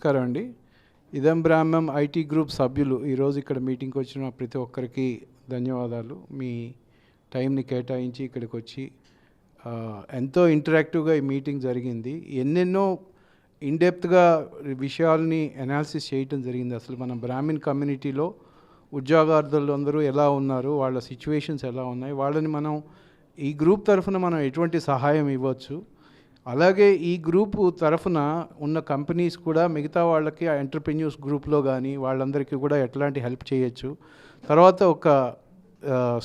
నమస్కారం అండి. ఇదం బ్రాహ్మం ఐటీ గ్రూప్ సభ్యులు ఈరోజు ఇక్కడ మీటింగ్కి వచ్చిన ప్రతి ఒక్కరికి ధన్యవాదాలు. మీ టైంని కేటాయించి ఇక్కడికి వచ్చి ఎంతో ఇంటరాక్టివ్గా ఈ మీటింగ్ జరిగింది. ఎన్నెన్నో ఇన్డెప్త్గా విషయాల్ని అనాలిసిస్ చేయటం జరిగింది. అసలు మన బ్రాహ్మిన్ కమ్యూనిటీలో ఉద్యోగార్థులు అందరూ ఎలా ఉన్నారు వాళ్ళ సిచ్యువేషన్స్ ఎలా ఉన్నాయి వాళ్ళని మనం ఈ గ్రూప్ తరఫున మనం ఎటువంటి సహాయం ఇవ్వచ్చు అలాగే ఈ గ్రూప్ తరఫున ఉన్న కంపెనీస్ కూడా మిగతా వాళ్ళకి ఆ ఎంటర్ప్రెన్యూర్స్ గ్రూప్లో కానీ వాళ్ళందరికీ కూడా ఎట్లాంటి హెల్ప్ చేయొచ్చు. తర్వాత ఒక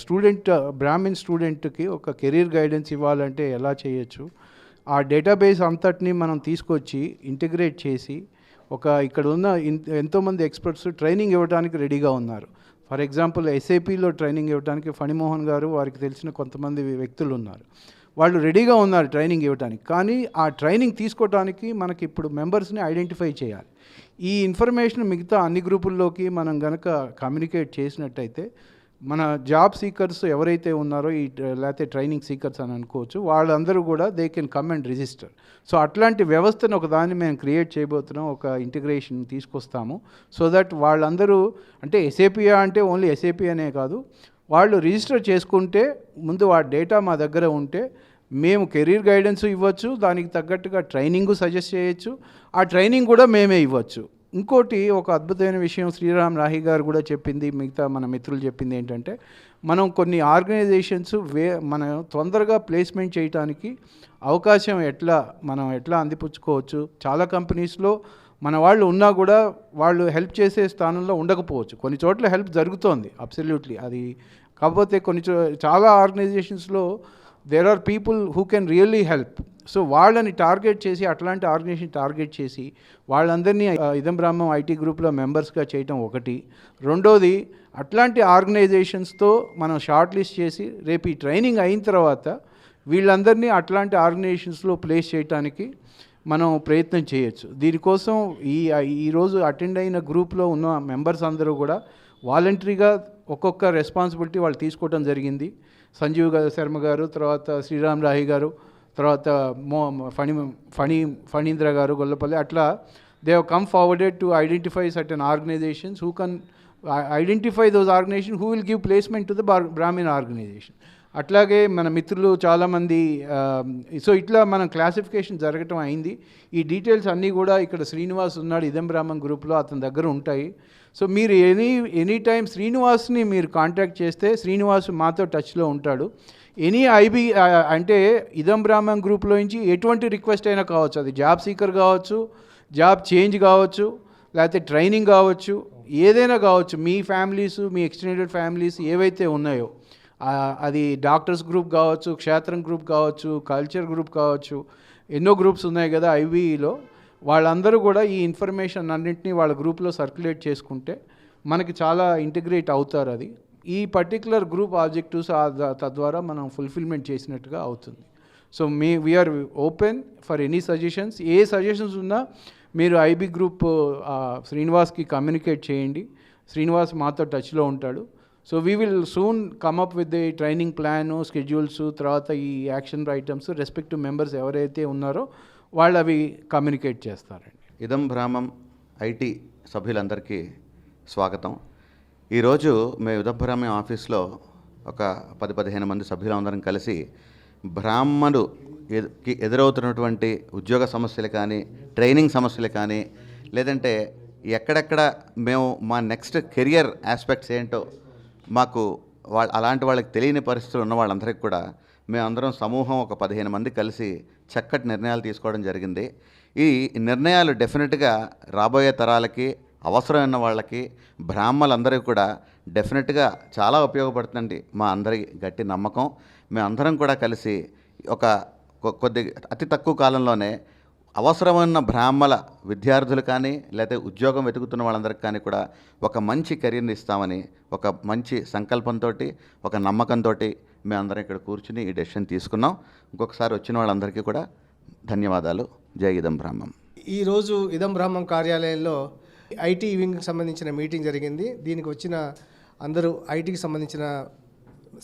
స్టూడెంట్ బ్రాహ్మిన్ స్టూడెంట్కి ఒక కెరీర్ గైడెన్స్ ఇవ్వాలంటే ఎలా చేయొచ్చు? ఆ డేటాబేస్ అంతటిని మనం తీసుకొచ్చి ఇంటిగ్రేట్ చేసి ఒక ఇక్కడ ఉన్న ఎంతోమంది ఎక్స్పర్ట్స్ ట్రైనింగ్ ఇవ్వడానికి రెడీగా ఉన్నారు. ఫర్ ఎగ్జాంపుల్ ఎస్ఏపిలో ట్రైనింగ్ ఇవ్వడానికి ఫణిమోహన్ గారు వారికి తెలిసిన కొంతమంది వ్యక్తులు ఉన్నారు. వాళ్ళు రెడీగా ఉన్నారు ట్రైనింగ్ ఇవ్వడానికి కానీ ఆ ట్రైనింగ్ తీసుకోవడానికి మనకి ఇప్పుడు మెంబర్స్ని ఐడెంటిఫై చేయాలి. ఈ ఇన్ఫర్మేషన్ మిగతా అన్ని గ్రూపుల్లోకి మనం గనక కమ్యూనికేట్ చేసినట్టయితే మన జాబ్ సీకర్స్ ఎవరైతే ఉన్నారో ఈ లేకపోతే ట్రైనింగ్ సీకర్స్ అని అనుకోవచ్చు వాళ్ళందరూ కూడా they can come and register so అట్లాంటి వ్యవస్థను ఒక దాన్ని మేము క్రియేట్ చేయబోతున్నాం ఒక ఇంటిగ్రేషన్ తీసుకొస్తాము. సో దట్ వాళ్ళందరూ అంటే ఎస్ఏపియా అంటే ఓన్లీ ఎస్ఏపి అనే కాదు వాళ్ళు రిజిస్టర్ చేసుకుంటే ముందు ఆ డేటా మా దగ్గర ఉంటే మేము కెరీర్ గైడెన్స్ ఇవ్వచ్చు దానికి తగ్గట్టుగా ట్రైనింగ్ సజెస్ట్ చేయొచ్చు. ఆ ట్రైనింగ్ కూడా మేమే ఇవ్వచ్చు. ఇంకోటి ఒక అద్భుతమైన విషయం శ్రీరామ్ రాహి గారు కూడా చెప్పింది మిగతా మన మిత్రులు చెప్పింది ఏంటంటే మనం కొన్ని ఆర్గనైజేషన్స్ వే మనం తొందరగా ప్లేస్మెంట్ చేయడానికి అవకాశం ఎట్లా మనం ఎట్లా అందిపుచ్చుకోవచ్చు. చాలా కంపెనీస్లో మన వాళ్ళు ఉన్నా కూడా వాళ్ళు హెల్ప్ చేసే స్థానంలో ఉండకపోవచ్చు. కొన్ని చోట్ల హెల్ప్ జరుగుతోంది అబ్సల్యూట్లీ. అది కాకపోతే కొన్ని చో చాలా ఆర్గనైజేషన్స్లో there are people who can really help so వాళ్ళని టార్గెట్ చేసి అట్లాంటి ఆర్గనైజేషన్ టార్గెట్ చేసి వాళ్ళందరినీ ఇదం బ్రాహ్మం ఐటీ గ్రూప్లో మెంబర్స్గా చేయటం ఒకటి. రెండోది అట్లాంటి ఆర్గనైజేషన్స్తో మనం షార్ట్ లిస్ట్ చేసి రేపు ఈ ట్రైనింగ్ అయిన తర్వాత వీళ్ళందరినీ అట్లాంటి ఆర్గనైజేషన్స్లో ప్లేస్ చేయడానికి మనం ప్రయత్నం చేయొచ్చు. దీనికోసం ఈ ఈరోజు అటెండ్ అయిన గ్రూప్లో ఉన్న మెంబర్స్ అందరూ కూడా వాలంటరీగా ఒక్కొక్క రెస్పాన్సిబిలిటీ వాళ్ళు తీసుకోవడం జరిగింది. సంజీవ్ శర్మ గారు తర్వాత శ్రీరామ్ రాహి గారు తర్వాత మో ఫణి ఫణి ఫణీంద్ర గారు గొల్లపల్లి అట్లా they have come forwarded to identify certain organizations who can identify those organization who will give placement to the Brahmin organization. అట్లాగే మన మిత్రులు చాలామంది సో ఇట్లా మనం క్లాసిఫికేషన్ జరగటం అయింది. ఈ డీటెయిల్స్ అన్నీ కూడా ఇక్కడ శ్రీనివాస్ ఉన్నాడు ఇదం బ్రాహ్మణ్ గ్రూప్లో అతని దగ్గర ఉంటాయి. సో మీరు ఎనీ ఎనీ టైం శ్రీనివాస్ని మీరు కాంటాక్ట్ చేస్తే శ్రీనివాస్ మాతో టచ్లో ఉంటాడు. ఎనీ ఐబీ అంటే ఇదం బ్రాహ్మణ్ గ్రూప్లో నుంచి ఎటువంటి రిక్వెస్ట్ అయినా కావచ్చు. అది జాబ్ సీకర్ కావచ్చు జాబ్ చేంజ్ కావచ్చు లేకపోతే ట్రైనింగ్ కావచ్చు ఏదైనా కావచ్చు. మీ ఫ్యామిలీస్ మీ ఎక్స్టెండెడ్ ఫ్యామిలీస్ ఏవైతే ఉన్నాయో అది డాక్టర్స్ గ్రూప్ కావచ్చు క్షేత్రం గ్రూప్ కావచ్చు కల్చర్ గ్రూప్ కావచ్చు ఎన్నో గ్రూప్స్ ఉన్నాయి కదా ఐవీఈలో. వాళ్ళందరూ కూడా ఈ ఇన్ఫర్మేషన్ అన్నింటినీ వాళ్ళ గ్రూప్లో సర్క్యులేట్ చేసుకుంటే మనకి చాలా ఇంటిగ్రేట్ అవుతారు అది. ఈ పర్టికులర్ గ్రూప్ ఆబ్జెక్టివ్స్ తద్వారా మనం ఫుల్ఫిల్మెంట్ చేసినట్టుగా అవుతుంది. So me we're open for any suggestions A suggestions ఉన్నా మీరు ఐబీ గ్రూప్ శ్రీనివాస్కి కమ్యూనికేట్ చేయండి. శ్రీనివాస్ మాతో టచ్లో ఉంటాడు. So we will soon come up with the training plan schedules తర్వాత ఈ యాక్షన్ ఐటమ్స్ రెస్పెక్టివ్ మెంబర్స్ ఎవరైతే ఉన్నారో వాళ్ళు అవి కమ్యూనికేట్ చేస్తారండి. ఇదం భ్రామం ఐటీ సభ్యులందరికీ స్వాగతం. ఈరోజు మేము ఇదం ఆఫీస్లో ఒక పది పదిహేను మంది సభ్యులందరం కలిసి బ్రాహ్మణుడు ఎదు- కి ఎదురవుతున్నటువంటి ఉద్యోగ సమస్యలు కానీ ట్రైనింగ్ సమస్యలు కానీ లేదంటే ఎక్కడెక్కడ మేము మా నెక్స్ట్ కెరియర్ ఆస్పెక్ట్స్ ఏంటో మాకు వాళ్ళ అలాంటి వాళ్ళకి తెలియని పరిస్థితులు ఉన్న వాళ్ళందరికీ కూడా మేమందరం సమూహం ఒక పదిహేను మంది కలిసి చక్కటి నిర్ణయాలు తీసుకోవడం జరిగింది. ఈ నిర్ణయాలు డెఫినెట్గా రాబోయే తరాలకి అవసరమైన వాళ్ళకి బ్రాహ్మలందరికీ కూడా డెఫినెట్గా చాలా ఉపయోగపడుతుందండి మా అందరి గట్టి నమ్మకం. మేమందరం కూడా కలిసి ఒక కొ- కొద్ది అతి తక్కువ కాలంలోనే అవసరమైన బ్రాహ్మల విద్యార్థులు కానీ లేకపోతే ఉద్యోగం వెతుకుతున్న వాళ్ళందరికీ కానీ కూడా ఒక మంచి కెరీర్ని ఇస్తామని ఒక మంచి సంకల్పంతో ఒక నమ్మకంతో మేమందరం ఇక్కడ కూర్చుని ఈ డెసిషన్ తీసుకున్నాం. ఇంకొకసారి వచ్చిన వాళ్ళందరికీ కూడా ధన్యవాదాలు. జై ఇదం బ్రాహ్మం. ఈరోజు ఇదం బ్రాహ్మం కార్యాలయంలో ఐటీ వింగ్కి సంబంధించిన మీటింగ్ జరిగింది. దీనికి వచ్చిన అందరూ ఐటీకి సంబంధించిన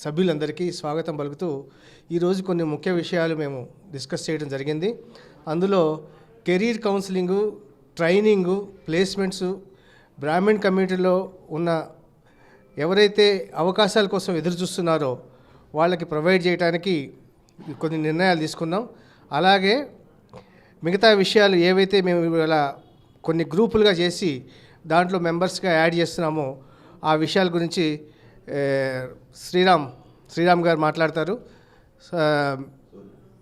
సభ్యులందరికీ స్వాగతం పలుకుతూ ఈరోజు కొన్ని ముఖ్య విషయాలు మేము డిస్కస్ చేయడం జరిగింది. అందులో career counselling training placements Brahman కమ్యూనిటీలో ఉన్న ఎవరైతే అవకాశాల కోసం ఎదురు చూస్తున్నారో వాళ్ళకి ప్రొవైడ్ చేయడానికి కొన్ని నిర్ణయాలు తీసుకున్నాం. అలాగే మిగతా విషయాలు ఏవైతే మేము ఇవాళ కొన్ని గ్రూపులుగా చేసి దాంట్లో మెంబర్స్గా యాడ్ చేస్తున్నామో ఆ విషయాల గురించి శ్రీరామ్ శ్రీరామ్ గారు మాట్లాడతారు.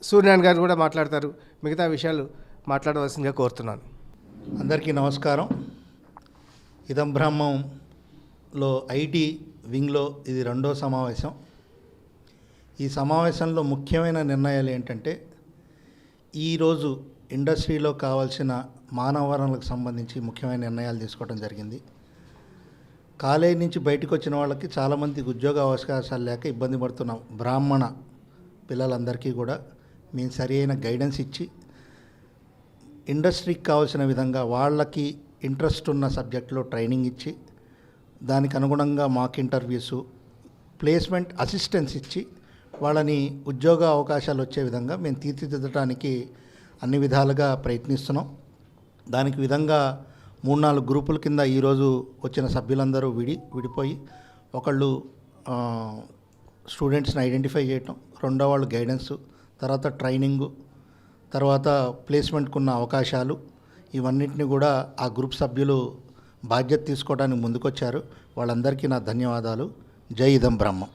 సూర్యనారాయణ గారు కూడా మాట్లాడతారు. మిగతా విషయాలు మాట్లాడవలసిందిగా కోరుతున్నాను. అందరికీ నమస్కారం. ఇదం బ్రహ్మంలో ఐటీ వింగ్లో ఇది రెండో సమావేశం. ఈ సమావేశంలో ముఖ్యమైన నిర్ణయాలు ఏంటంటే ఈరోజు ఇండస్ట్రీలో కావాల్సిన మానవ వనరులకు సంబంధించి ముఖ్యమైన నిర్ణయాలు తీసుకోవడం జరిగింది. కాలేజీ నుంచి బయటకు వచ్చిన వాళ్ళకి చాలామందికి ఉద్యోగ అవకాశాలు లేక ఇబ్బంది పడుతున్నాం. బ్రాహ్మణ పిల్లలందరికీ కూడా. మేము సరి అయిన గైడెన్స్ ఇచ్చి ఇండస్ట్రీకి కావాల్సిన విధంగా వాళ్ళకి ఇంట్రెస్ట్ ఉన్న సబ్జెక్టులో ట్రైనింగ్ ఇచ్చి దానికి అనుగుణంగా మాక్ ఇంటర్వ్యూసు ప్లేస్మెంట్ అసిస్టెన్స్ ఇచ్చి వాళ్ళని ఉద్యోగ అవకాశాలు వచ్చే విధంగా మేము తీర్చిదిద్దడానికి అన్ని విధాలుగా ప్రయత్నిస్తున్నాం. దానికి విధంగా మూడు నాలుగు గ్రూపుల కింద ఈరోజు వచ్చిన సభ్యులందరూ విడి విడిపోయి ఒకళ్ళు స్టూడెంట్స్ని ఐడెంటిఫై చేయటం రెండో వాళ్ళు గైడెన్స్ తర్వాత ట్రైనింగు తర్వాత ప్లేస్మెంట్కు ఉన్న అవకాశాలు ఇవన్నిటిని కూడా ఆ గ్రూప్ సభ్యులు బాధ్యత తీసుకోవడానికి ముందుకొచ్చారు. వాళ్ళందరికీ నా ధన్యవాదాలు. జై ఇదం బ్రహ్మం.